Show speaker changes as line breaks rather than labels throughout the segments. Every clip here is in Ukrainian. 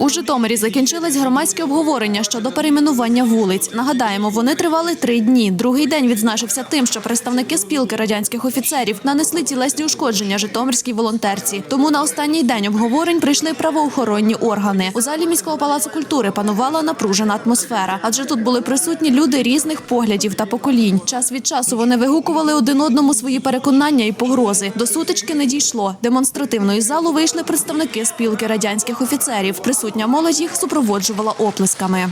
У Житомирі закінчилось громадське обговорення щодо перейменування вулиць. Нагадаємо, вони тривали три дні. Другий день відзначився тим, що представники спілки радянських офіцерів нанесли тілесні ушкодження Житомирській волонтерці. Тому на останній день обговорень прийшли правоохоронні органи. У залі міського палацу культури панувала напружена атмосфера, адже тут були присутні люди різних поглядів та поколінь. Час від часу вони вигукували один одному свої переконання і погрози. До сутички не дійшло. Демонстративно із залу вийшли представники спілки радянських офіцерів. Присутня молодь їх супроводжувала оплесками.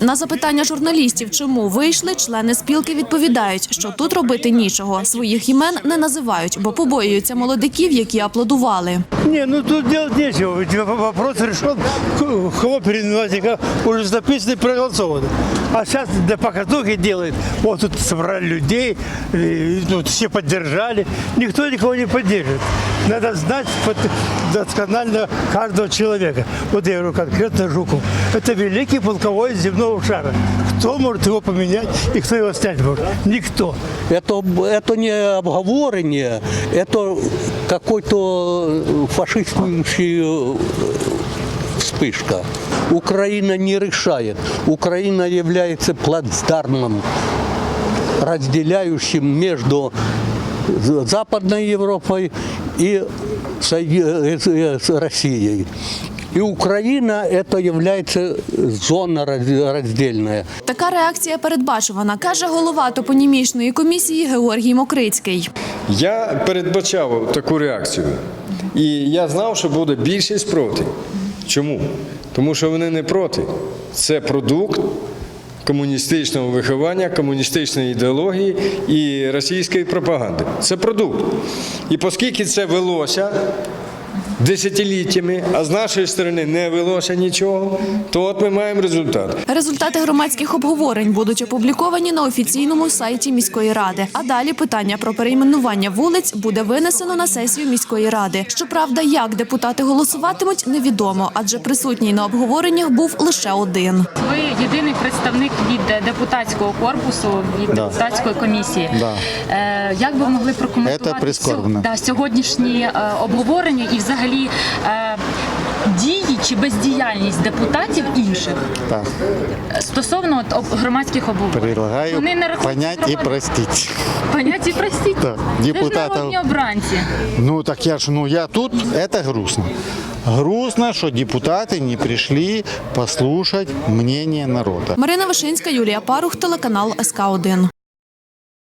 На запитання журналістів, чому вийшли, члени спілки відповідають, що тут робити нічого. Своїх імен не називають, бо побоюються молодиків, які аплодували.
Не, ну тут нечего. Ведь вопрос решен. Кого уже записано и проголосовано. А сейчас для показухи делает. Вот тут собрали людей, тут все поддержали. Никто никого не поддержит. Надо знать досконально каждого человека. Вот я говорю конкретно Жуков. Это великий полководец земного шара. Кто может его поменять и кто его снять может? Никто.
Это, это не обговорение, это какой-то фашистующий э, вспышка. Украина не решает. Украина является плацдармом, разделяющим между Западной Европой и Сою- э, с Россией. И Украина это является зона раздельная.
Така реакція передбачувана, каже голова топонімічної комісії Георгій Мокрицький.
Я передбачав таку реакцію. І я знав, що буде більшість проти. Чому? Тому що вони не проти. Це продукт комуністичного виховання, комуністичної ідеології і російської пропаганди. Це продукт. І оскільки це велося десятиліттями, а з нашої сторони не велося нічого, то от ми маємо результат.
Результати громадських обговорень будуть опубліковані на офіційному сайті міської ради. А далі питання про перейменування вулиць буде винесено на сесію міської ради. Щоправда, як депутати голосуватимуть, невідомо, адже присутній на обговореннях був лише один.
Ви єдиний представник від депутатського корпусу, від депутатської комісії.
Да.
Е, як би ви могли прокоментувати
Це прискорбно.
да, сьогоднішні е, обговорення і взагалі е, дії чи бездіяльність депутатів інших
Так,
стосовно от, об- громадських обговорень? Вони не
понять и
громад-
простить.
Понять і простіть.
Так,
Це ж
депутатів-
народні обранці.
Ну так я ж, ну я тут, это грустно. Грустно, что депутаты не пришли послушать мнение народа.
Марина Вишинська, Юлія Парух, телеканал СК 1